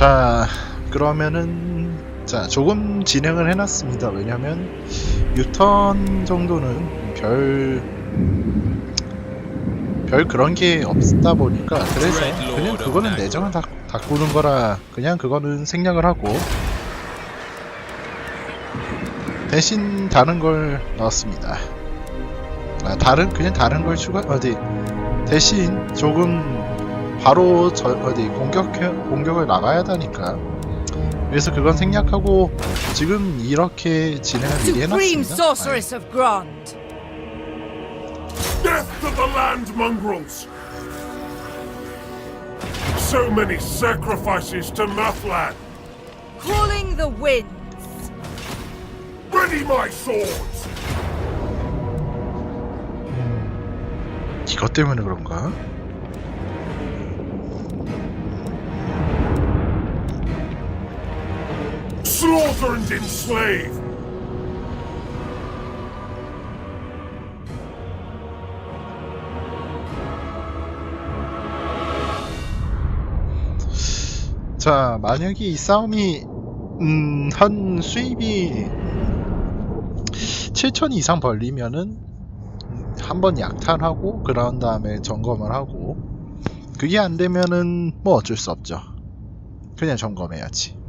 자 그러면은 자 조금 진행을 해놨습니다. 왜냐면 유턴 정도는 별 별 그런 게 없다 보니까 그래서 그냥 그거는 내정을 다, 바꾸는 거라 그냥 그거는 생략을 하고 대신 다른 걸 넣었습니다. 아, 다른 그냥 다른 걸 추가 어디 대신 조금 바로 저 어디 공격 공격을 나가야 하니까 그래서 그건 생략하고 지금 이렇게 진행을 미리 해놨습니다. sorceress of Grant. Death to the land mongrels! So many sacrifices to Mathland! Calling the winds. Ready my swords! 이것 때문에 그런가? Slaughter and enslave! 자 만약에 이 싸움이 음, 한 수입이 7천 이상 벌리면은 한 번 약탈하고 그런 다음에 점검을 하고 그게 안 되면은 뭐 어쩔 수 없죠. 그냥 점검해야지.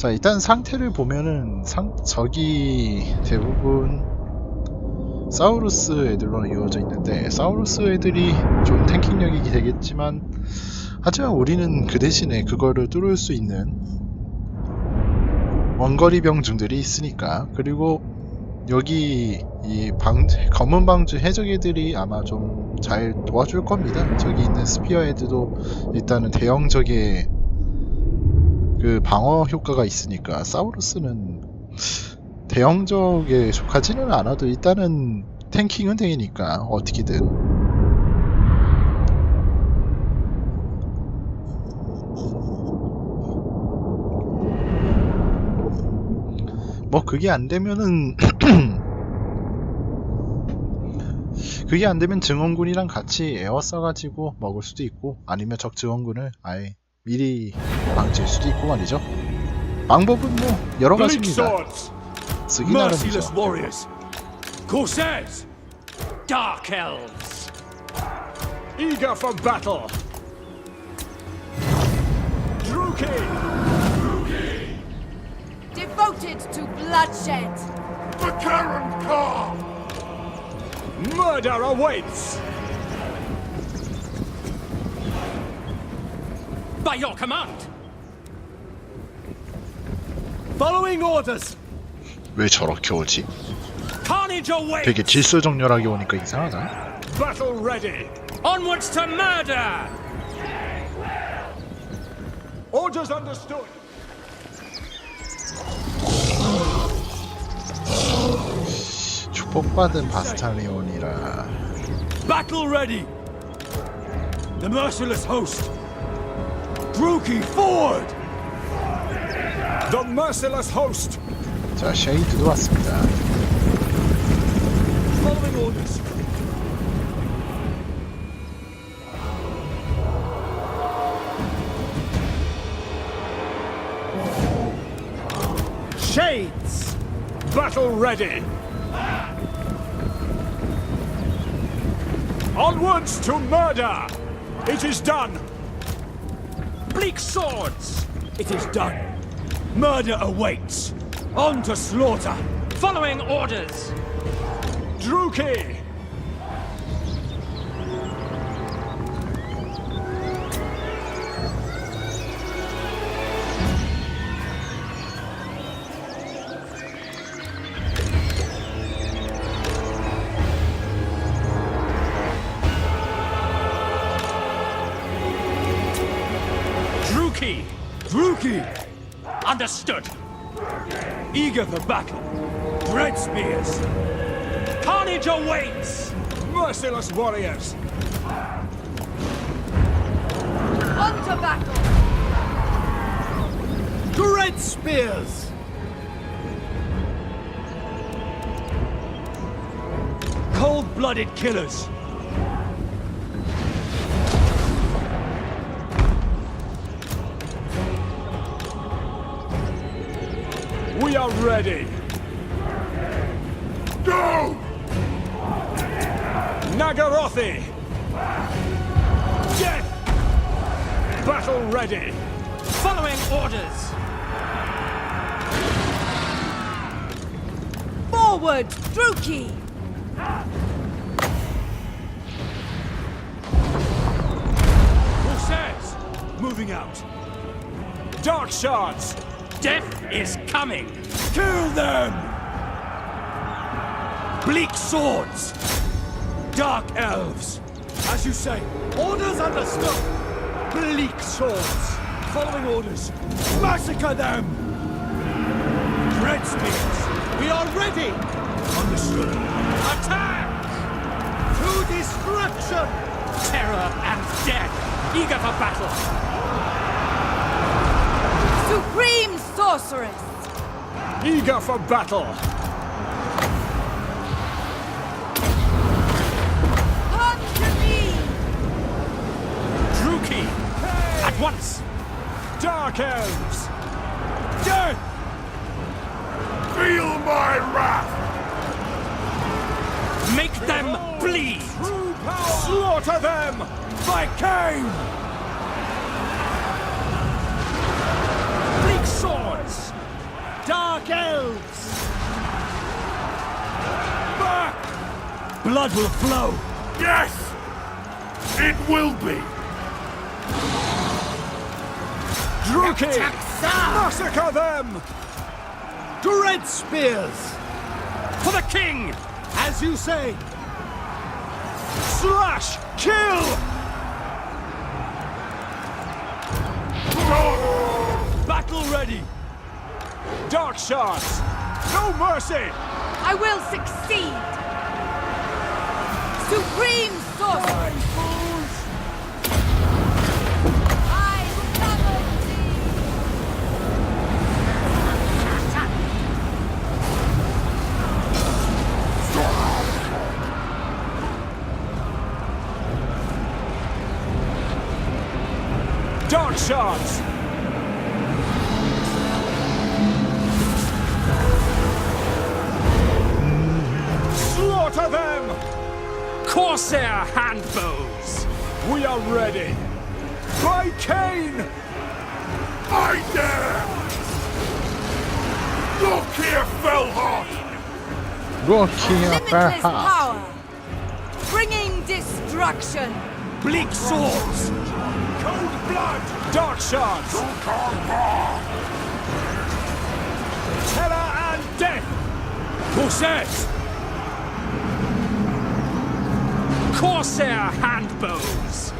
자 일단 상태를 보면은 상 적이 대부분 사우루스 애들로 이루어져 있는데 사우루스 애들이 좀 탱킹력이 되겠지만 하지만 우리는 그 대신에 그거를 뚫을 수 있는 원거리 병중들이 있으니까 그리고 여기 이 방, 검은 방주 해적 애들이 아마 좀 잘 도와줄 겁니다. 저기 있는 스피어 애들도 일단은 대형적의 그 방어 효과가 있으니까 사우루스는 대형적에 속하지는 않아도 일단은 탱킹은 되니까 어떻게든. 뭐 그게 안 되면은 그게 안 되면 증원군이랑 같이 에어 써가지고 먹을 수도 있고 아니면 적 증원군을 아예 미리 방지할 수도 있고 말이죠. 방법은 뭐 여러 Bleak 가지입니다. swords! 쓰기 Merciless 나름이죠. warriors. Corsairs. Dark elves. Eager for battle. Druki. Devoted to bloodshed. The Karen Car! Murder awaits. By your command. Following orders. 왜 저렇게 오지? Carnage awaits. 되게 질서정렬하게 오니까 이상하다. Battle ready. Onwards to murder. Orders understood. 축복받은 바스탈리온이라 Battle ready! The merciless host! Druki, forward! The merciless host! To achieve i tu łaskać. Following orders. Shades! Battle ready! Onwards to murder! It is done! Bleak swords! It is done! Murder awaits! On to slaughter! Following orders! Druki! merciless warriors! On to battle! Great spears! Cold-blooded killers! We are ready! Go! Nagarothi! Death! Battle ready! Following orders! Forward, Druki! Corsairs! Moving out! Dark shards! Death is coming! Kill them! Bleak swords! Dark elves! As you say, orders understood! Bleak swords! Following orders, massacre them! Red spears! We are ready! Understood! Attack! To destruction! Terror and death! Eager for battle! Supreme Sorceress! Eager for battle! At once! Dark elves! Death! Feel my wrath! Make them bleed! Slaughter them! By Cain! Bleak swords! Dark elves! Back! Blood will flow! Yes! It will be! Druki! Massacre them! Dread spears! For the king! As you say! Slash! Kill! Battle ready! Dark shards! No mercy! I will succeed! Supreme Sorceress! Dark shots. Slaughter them! Corsair handbows! We are ready! By Kane! I dare! Look here, Felhart! Look here, power, Bringing destruction! Bleak swords! Cold blood! Dark shards! Terror and death! Corsairs! Corsair handbows!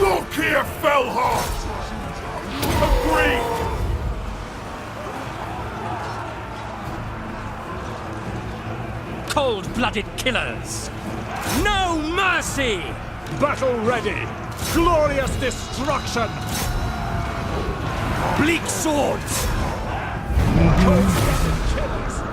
Look here, Fellheart! Cold-blooded killers! No mercy! Battle ready! Glorious destruction! Bleak swords! Cold-blooded killers!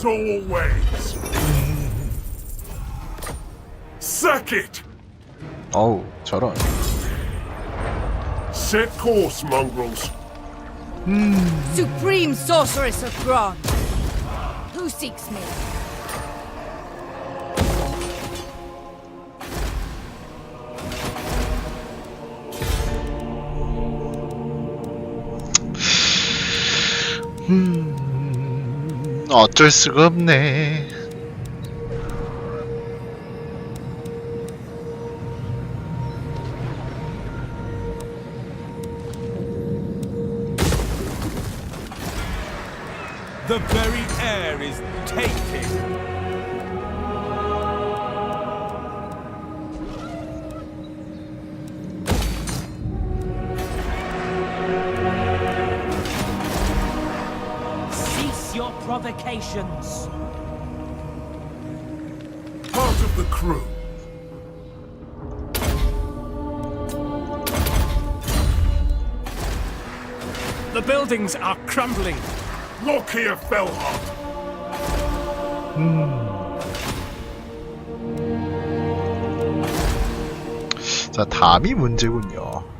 As always! Sack it! 어우 저런 Set course, mongrels. Supreme Sorceress of Gron! Who seeks me? 어쩔 수가 없네 The buildings are crumbling. Look here, Fellheart. 자, 담이 문제군요.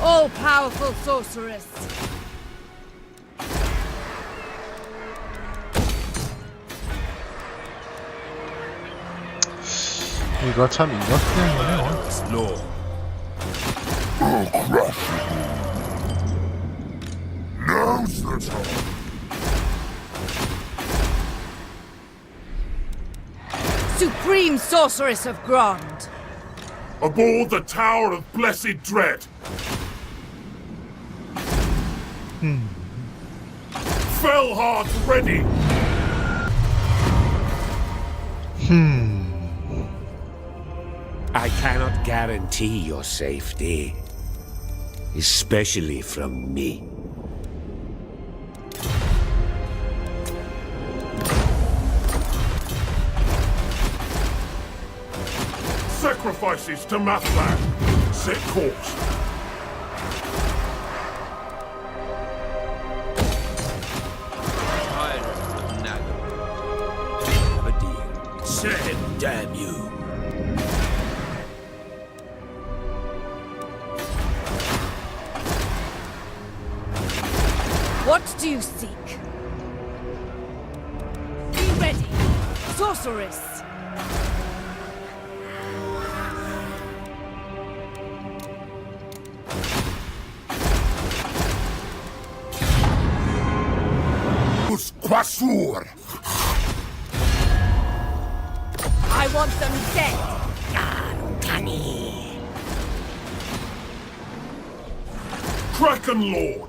All powerful sorceress. 이거 참 이것 때문에 This law. Now's the time. Supreme sorceress of Grond. Aboard the Tower of Blessed Dread. Fellheart ready. Hmm. I cannot guarantee your safety, especially from me. Sacrifices to Mathland. Set course. Damn you. What do you seek? Be ready, sorceress. Lord. Lord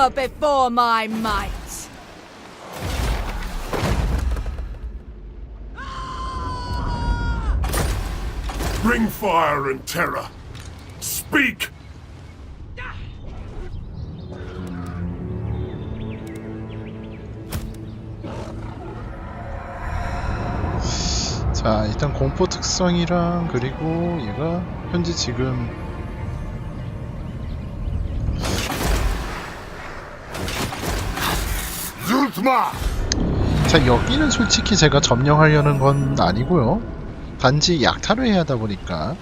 Cower before my might! Bring fire and terror. Speak. 자, 일단 공포 특성이랑 그리고 얘가 현재 지금 Zultma. 자, 여기는 솔직히 제가 점령하려는 건 아니고요. 단지 약탈을 해야 하다 보니까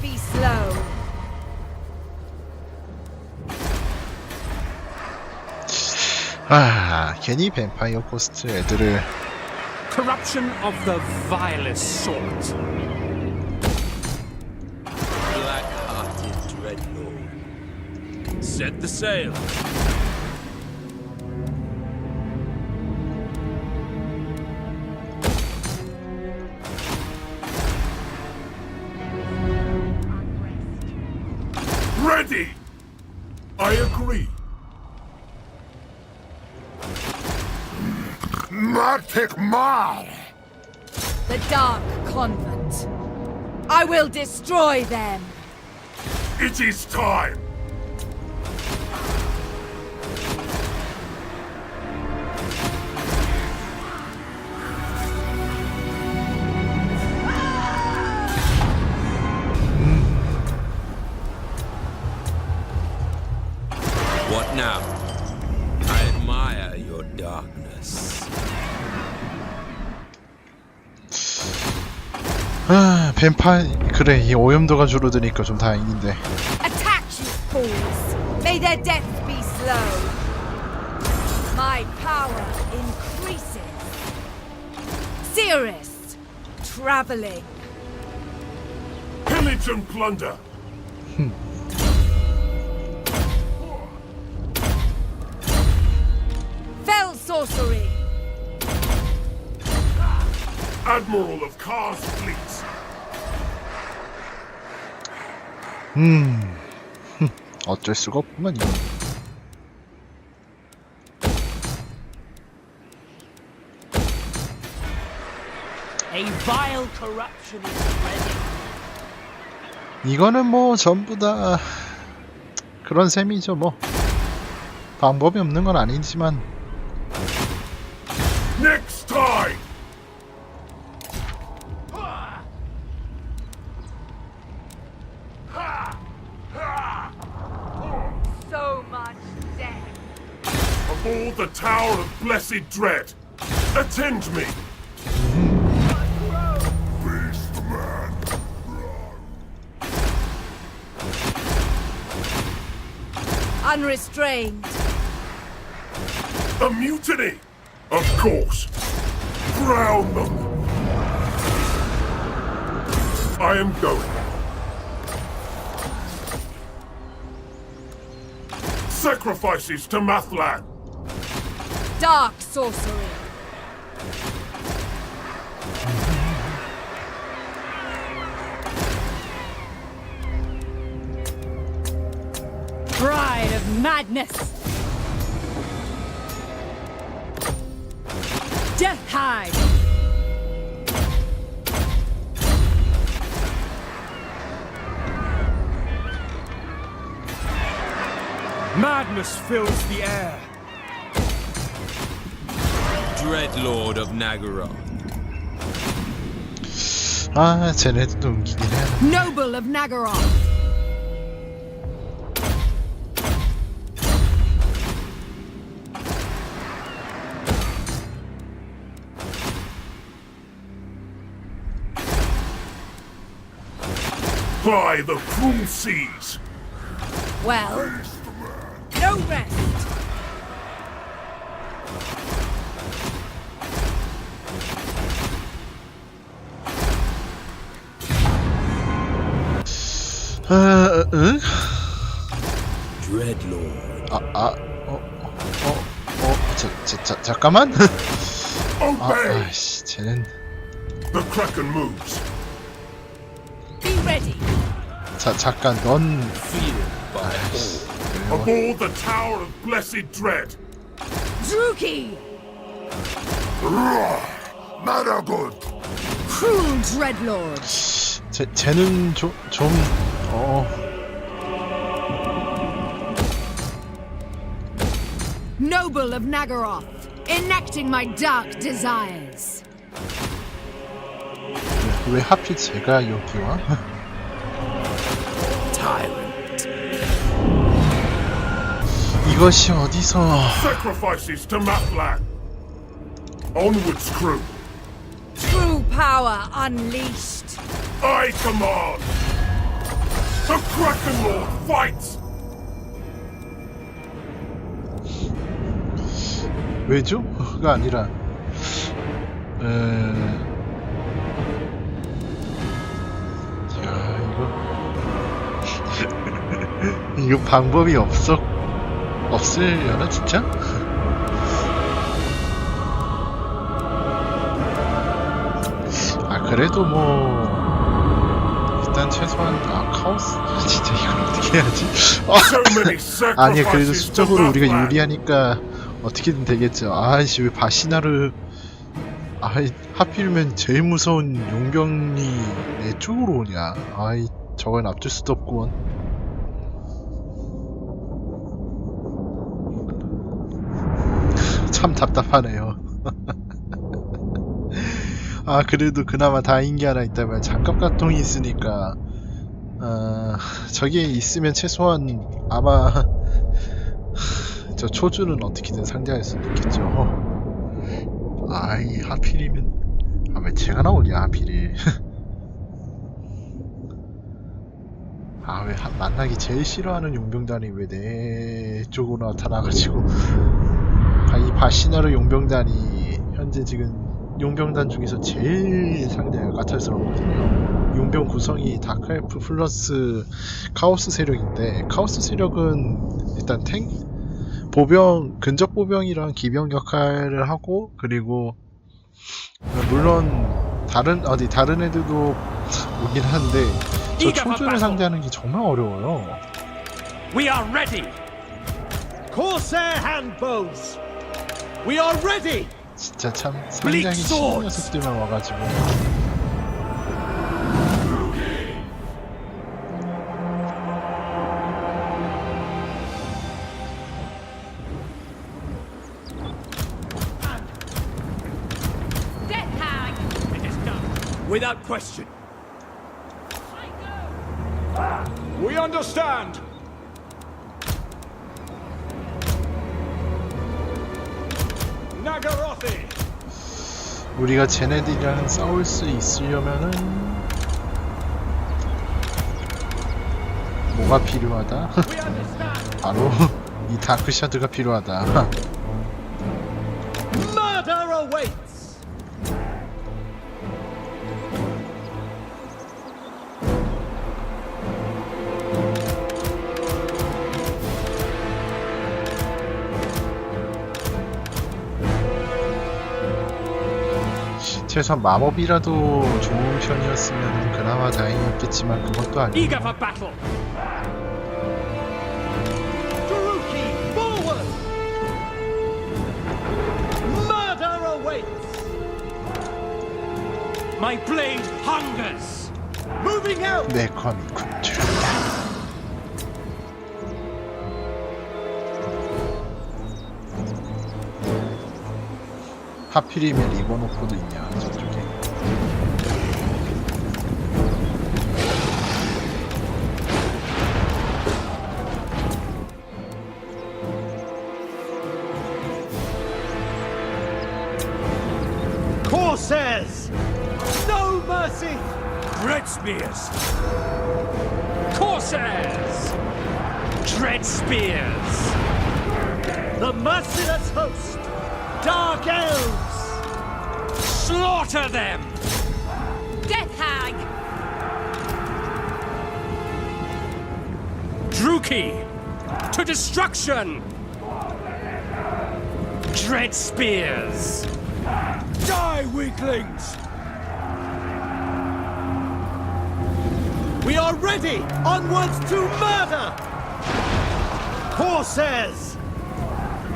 Be slow. 아, 괜히 뱀파이어 코스트 애들을 Corruption of the vilest sort. Black-hearted dreadlord. Set the sail. Ready. I agree. Matic Mar. The Dark Convent. I will destroy them. It is time! 뱀파이 그래 이 오염도가 줄어드니까 좀 다행인데. Attack, you fools! May their death be slow. My power increases. Cirrus, traveling. Pillage and plunder! Fell sorcery. Admiral of Kar's 어쩔 수가 없구만 이건. A vile corruption is spreading. 이거는 뭐 전부 다 그런 셈이죠 뭐. 방법이 없는 건 아니지만 Next time! Death. Aboard the Tower of Blessed Dread! Attend me! Face the man! Unrestrained. A mutiny! Of course! Drown them! I am going. Sacrifices to Mathlan! Dark sorcery. Pride of madness. Death hide. Madness fills the air. Dreadlord of Nagaroth. Ah, tereddüdüm ki yine. Noble of Nagaroth. By the cruel seas. Well, no rest. 자, 자, 자, 잠깐만. 아, Obey! 아이씨, 쟤는 The Kraken moves. Be ready. 자, 잠깐, 넌 Feared by all. Aboard the Tower of Blessed Dread. Druki. Madagood! Cruel Dreadlord. 쟤, 쟤는 좀, 좀, 어, Noble of Nagaroth. Enacting my dark desires. 왜, 왜 하필 제가 여기 와? Tyrant. 이것이 어디서? Sacrifices to Mathlan. Onwards, crew. True power unleashed. I command. The Kraken Lord fights. 왜죠?가 아니라, 에, 야, 이거, 이거 방법이 없어, 없으려나 진짜? 아 그래도 뭐 일단 최소한 아 카오스 진짜 이걸 어떻게 해야지? 아, 아니야 그래도 수적으로 우리가. 유리하니까 어떻게든 되겠죠. 아이씨 왜 바시나를 아이 하필이면 제일 무서운 용병이 내 쪽으로 오냐. 아이 저건 앞질 수도 없구먼. 참 답답하네요. 아 그래도 그나마 다행인 게 하나 있다면 장갑 가통이 있으니까 아 저게 있으면 최소한 아마 저 초주는 어떻게든 상대할 수 있겠죠. 아이 하필이면. 아왜 제가 나오냐 하필이. 아 왜 만나기 제일 싫어하는 용병단이 왜 내 쪽으로 나타나가지고. 아이 바시나르 용병단이 현재 지금 용병단 중에서 제일 상대가 까탈스럽거든요. 용병 구성이 다크엘프 플러스 카오스 세력인데 카오스 세력은 일단 탱 보병 근접 보병이랑 기병 역할을 하고 그리고 물론 다른 어디 다른 애들도 오긴 한데 저 초주를 상대하는 게 정말 어려워요. We are ready. Corsair handbows. We are ready. 진짜 참 상당히 쉬운 녀석들만 와가지고 Without question. We understand. Nagarothi. 우리가 쟤네들이랑 싸울 수 있으려면은 뭐가 필요하다? 바로 이 다크샤드가 필요하다. 최소한 마법이라도 좋은 편이었으면 그나마 다행이었겠지만 그것도 아니고. Battle. Taruki, 하필이면 리본 오프도 있냐 저쪽에. Corsairs! No mercy! Dread spears! Corsairs! Dread spears! The merciless Slaughter them! Death hag! Druki! To destruction! Dread spears! Die, weaklings! We are ready! Onwards to murder! Corsairs!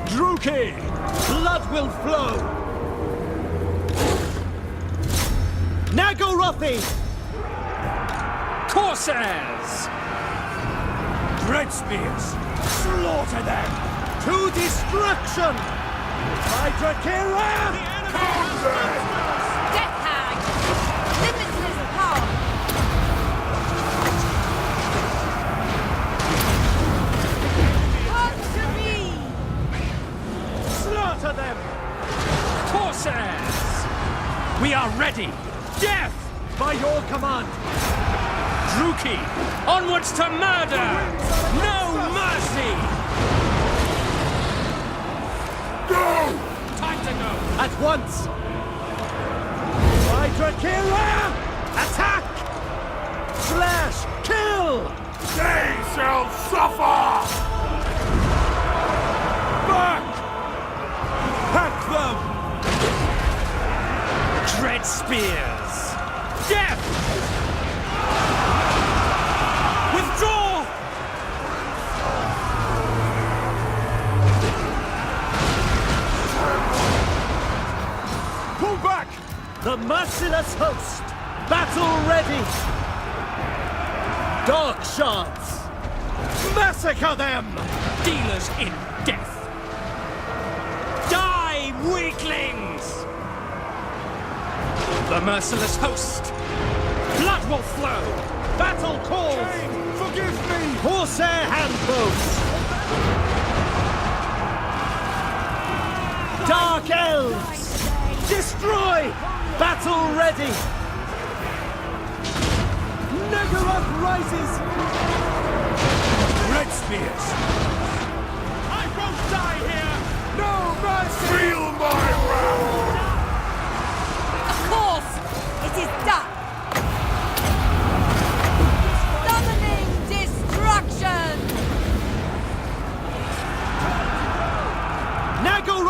Druki! Blood will flow! Nagorothi! Corsairs! Dread spears! Slaughter them! To destruction! Hydra Kira! Death hag! Limitless power! Come to me! Slaughter them! Corsairs! We are ready! Death! By your command! Druki! Onwards to murder! No mercy! Go! Time to go! At once! Hydra! Attack! Slash! Kill! They shall suffer! Back! Hack them! Dread spears! Death! Withdraw! Pull back! The merciless host, battle ready. Dark shards, massacre them. Dealers in death. Die, weaklings! The merciless host. Blood will flow. Battle calls. Forgive me! Corsair handbows. Dark elves, destroy. Battle ready. Nagaroth rises. Red spears. I won't die here! No mercy! Feel my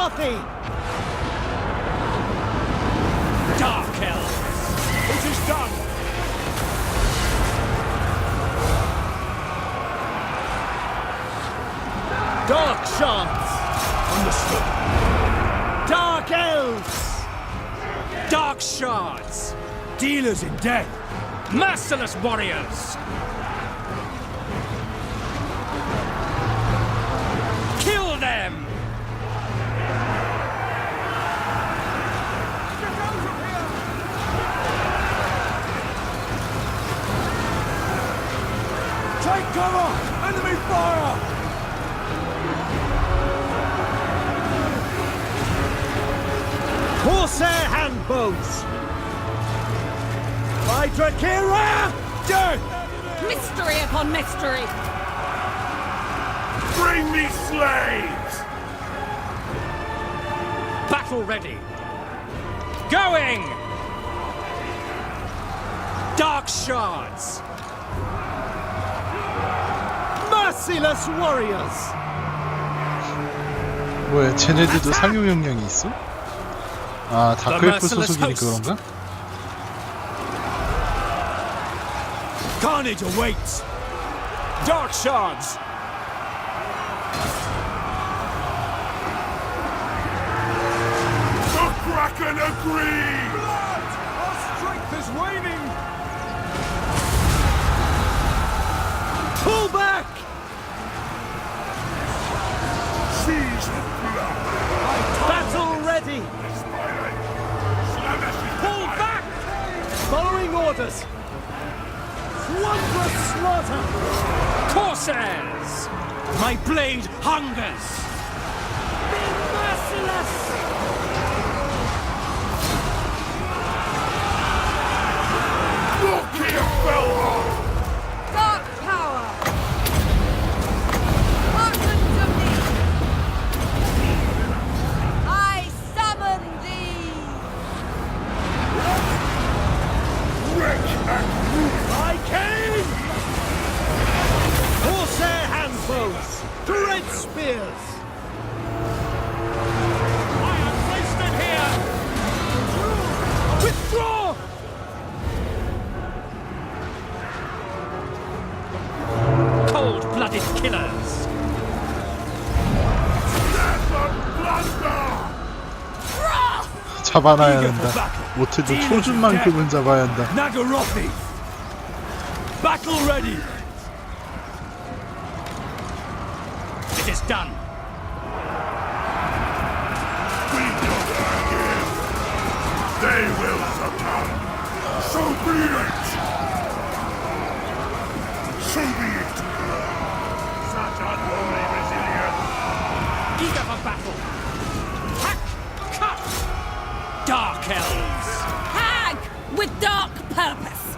Nagorothi. Dark elves. It is done! Dark shards. Understood. Dark elves. Dark shards. Dealers in death. Merciless warriors. Cover! Enemy fire! Corsair handbows. By Drakira. Death. Mystery upon mystery! Bring me slaves! Battle ready. Going! Dark shards. Merciless warriors. 뭐야 쟤네들도 상용 역량이 있어? 아 다크엘프 merciless 소속이니 host. 그런가? Carnage awaits. Dark shards. The Kraken agrees! Orders. Wondrous slaughter. Corsairs! My blade hungers. 잡아놔야 한다 못해도 초준만큼은 잡아야 한다 Nagarothi. Battle ready. It is done. We don't forgive! They will succumb! So be it! So be with dark purpose!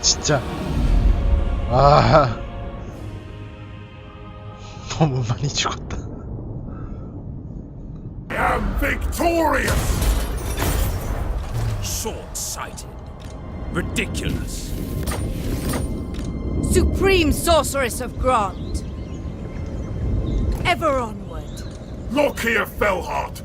진짜 아 너무 많이 죽었다 I am victorious! Short-sighted. Ridiculous. Supreme Sorceress of Grant! Ever onward! Look here, Felhart!